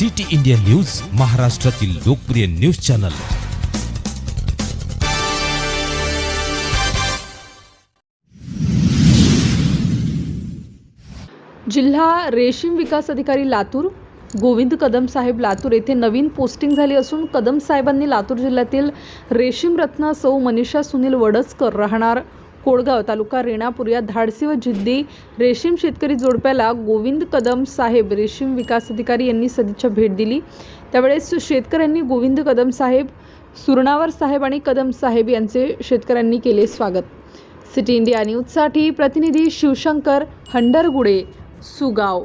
City India news महाराष्ट्रातील लोकप्रिय news channel. जिल्हा रेशीम विकास अधिकारी लातूर गोविंद कदम साहेब लातूर येथे नवीन पोस्टिंग झाली असून कदम साहेबांनी लातूर जिल्ह्यातील रेशीम रत्न सौ मनीषा सुनील वडसकर राहणार. कोडगाव तालुका रेणापूर या धाडसी व जिद्दी रेशीम शेतकरी जोडप्याला गोविंद कदम साहेब रेशीम विकास अधिकारी यांनी सदिच्छा भेट दिली. त्यावेळेस शेतकऱ्यांनी गोविंद कदम साहेब सुरणावर साहेब आणि कदम साहेब यांचे शेतकऱ्यांनी केले स्वागत. सिटी इंडिया न्यूजसाठी प्रतिनिधी शिवशंकर हंडरगुडे सुगाव.